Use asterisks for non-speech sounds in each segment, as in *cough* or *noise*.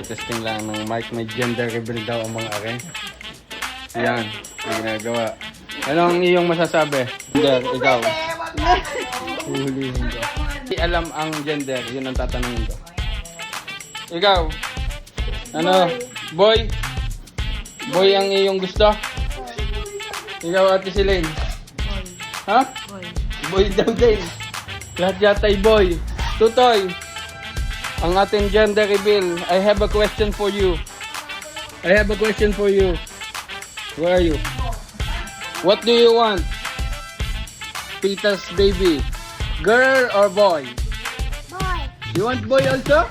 Testing lang ng mic. May gender reveal daw ang mga are. Yan. Yung ginagawa. Anong iyong masasabi? Gender, ikaw. Huhulihin ko. Hindi alam ang gender. Yun ang tatanungin ko. Ikaw. Ano? Boy? Boy ang iyong gusto? Ikaw, Ate Silene? Ha? Boy. Boy daw din. Lahat yata ay boy. Tutoy. Ang ating gender reveal. I have a question for you. I have a question for you. Where are you? What do you want? Pita's baby. Girl or boy? Boy. You want boy also?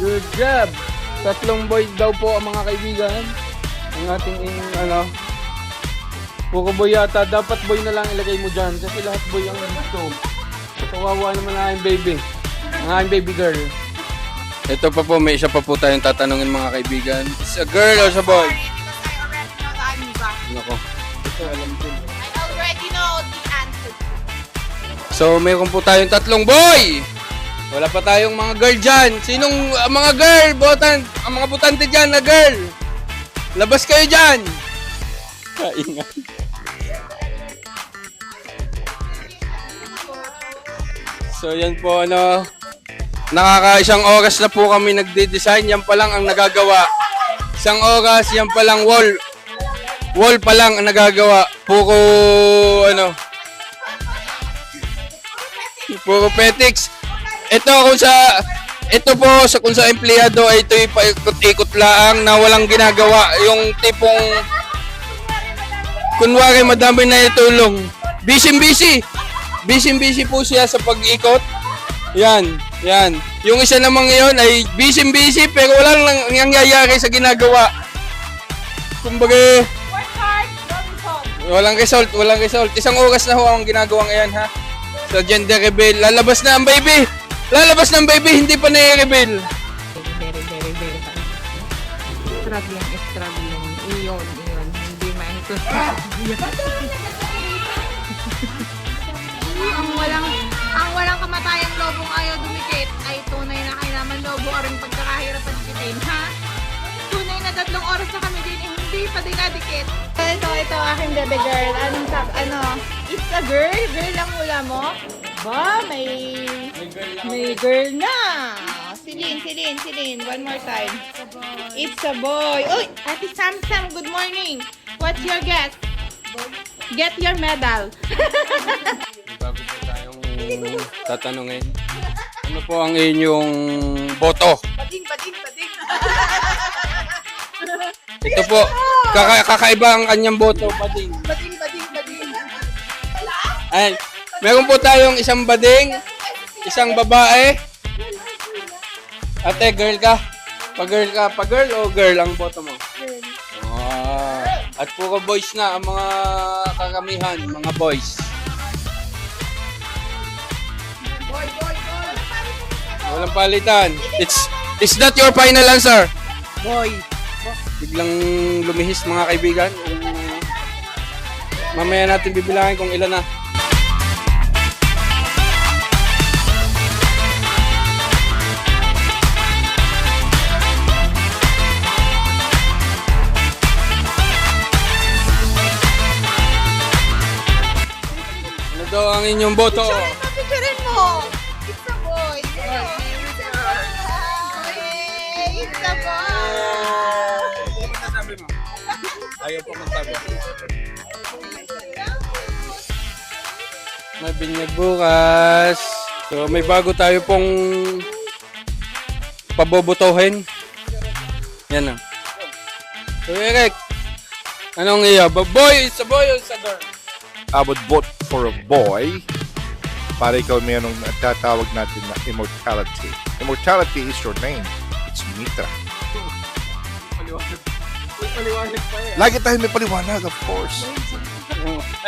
Good job. Tatlong boy daw po ang mga kaibigan. Ang ating in- ano. Puro boy yata. Dapat boy na lang ilagay mo dyan. Kasi lahat boy ang gusto. Kawawa naman ang aking baby. Ang aking baby girl. Ito pa po, may isa pa po tayong tatanungin mga kaibigan. Is a girl or a boy? Nako. Ito alam ko. I already know the answer. So, mayroon po tayong tatlong boy! Wala pa tayong mga girl dyan. Sinong ah, mga girl? Botan, ang mga butante dyan na girl. Labas kayo dyan! Kaingat. So, yan po, ano. Nakaka isang oras na po kami nagde-design. Yan pa lang ang nagagawa. Isang oras, yan pa lang wall. Wall pa lang ang nagagawa. Puro, ano, Puro petics. Ito kung sa ito po sa kung sa empleyado ay ito paikot-ikot lang na walang ginagawa. Yung tipong kunwari madami na itulong. Busy-busy. Busy-busy po siya sa pag-ikot. Yan, yan. Yung isa namang ngayon ay busy-busy pero walang nang- nangyayari sa ginagawa. Kumbaga, Work hard, don't result. Walang result, walang result. Isang oras na ho ang ginagawa ngayon ha. Sa gender reveal. Lalabas na ang baby! Lalabas na ang baby, hindi pa na-reveal. Very, very. Iyon, iyon. Hindi maito. *laughs* ang walang eh, hindi pa din nadikit. Ito, ito, aking baby girl. Anong sab, ano? It's a girl? Girl ang hula mo? Ba, may... May girl na! Silin, Silin, Silin. One more time. It's a boy. Uy! Ate Sam Sam, good morning. What's your guess? Get your medal. Bago po tayong tatanungin. Ano po ang inyong boto? Bading, bading, bading. Ito po, kaka kakaiba ang kanyang boto. Bading. Bading, bading, bading. Ay, meron po tayong isang bading, isang babae. Ate, girl ka? Pa-girl ka? Pa-girl o girl ang boto mo? Ah, at puro boys na ang mga kakamihan, mga boys. Boy, boy, boy. Walang palitan. It's is that your final answer? Boy. Biglang lumihis mga kaibigan. Um, mamaya natin bibilangin kung ilan na. Ano daw ang inyong boto? Ayaw po magsabi. May binyag bukas. So may bago tayo pong pabobotohin. Yan na. So Eric, anong iya? Ba- Boy, it's a boy or it's a girl? I would vote for a boy para ikaw mayroong tatawag natin na immortality. Immortality is your name. It's Mitra. Paliwanag pa eh. Lagi tayo may paliwanag, of course.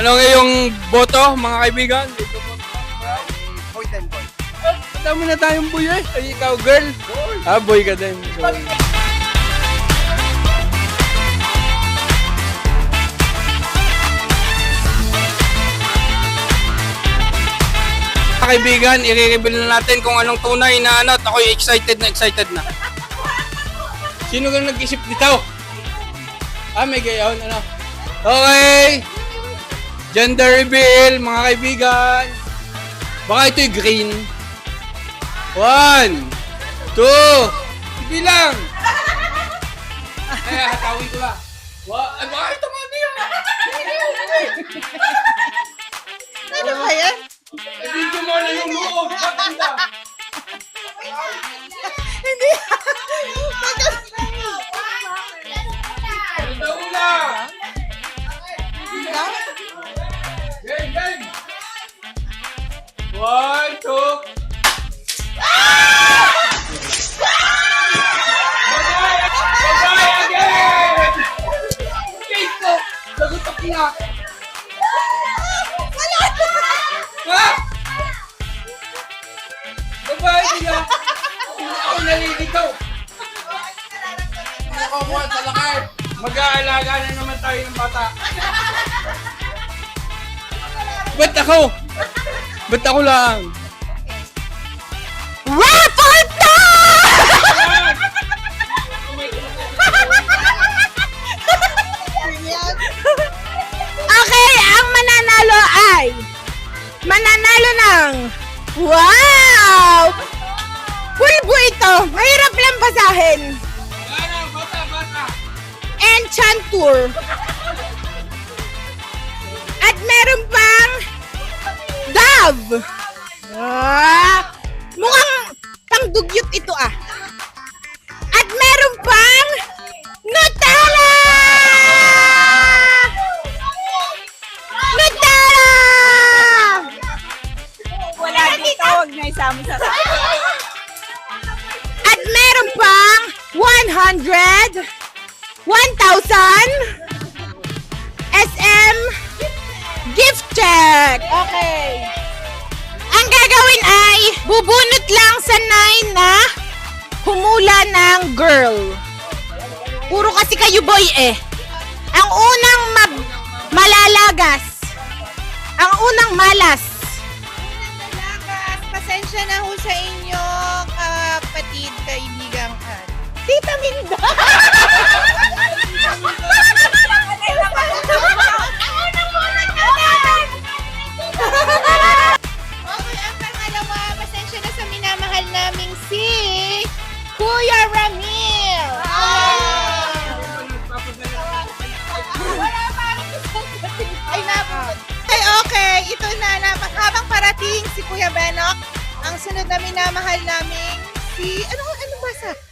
Anong iyong boto, mga kaibigan? Boy din, boy. Oh, dami na tayong boy eh. Ay, ikaw, girl? Ah, boy ka din. So, Mga kaibigan, i-reveal na natin kung anong tunay na ano at ako'y excited na excited na. Sino ka nag-isip nito? Ah, may gayon, ano? Okay! Gender reveal, mga kaibigan. Baka ito'y green. One, two, bilang. Kaya hatawin ko ba? Wa, ay, baka ito mga niya. Ano ba yan? Video mo na yung loob. Maganda. Mag-aalaga na naman tayo ng bata. *laughs* Ba't ako? Ba't ako lang? Raffle! Okay, ang mananalo ay mananalo ng Wow! Pulbo ito. Mahirap lang basahin. Bata. Enchantour. At meron pang Dove. Ah, mukhang pangdugyot ito ah. At meron pang Nutella! Nutella! Wala dito, huwag na isama sa At meron pang 100, 1,000 SM gift check. Okay. Ang gagawin ay bubunot lang sa nine na humula ng girl. Puro kasi kayo boy eh. Ang unang mab- malalagas. Ang unang malas. Pasensya na ho sa inyo, kapatid, kaibigang Ann. Tita Minda. *laughs* Okay, ang pangalawa, pasensya na sa minamahal naming si Kuya Ramil. Napupot. Ay, okay. Ito na, na habang parating si Kuya Benok, ang sunod na minamahal namin si, ano, ano basa?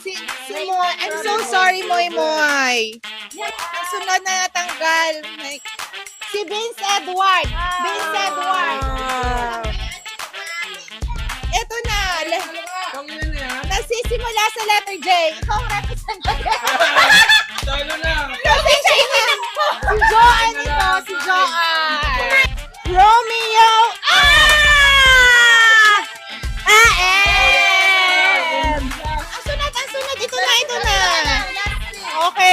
Si, si Moy. I'm so sorry, Moy Moy. Ang sunod na natanggal. Si Vince Edward. Vince Edward. Ito na. Nasisimula sa letter J. Ikaw ang representative. *laughs* Talo na. Kasi siya. Si Joanne ito. Si Joanne. Romeo.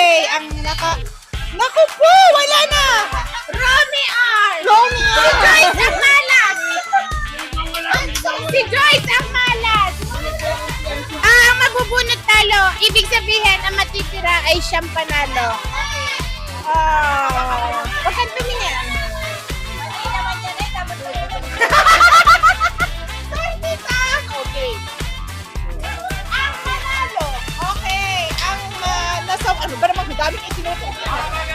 Okay, ang naka... Naku po, wala na. Romy R. Romy R. Si Joyce ang malas. Si Joyce ang malas. Ah, ang mabubunot talo, ibig sabihin, ang matitira ay siyang panalo. Ah, wag kang tumingin. Dami kayo tinutukoy.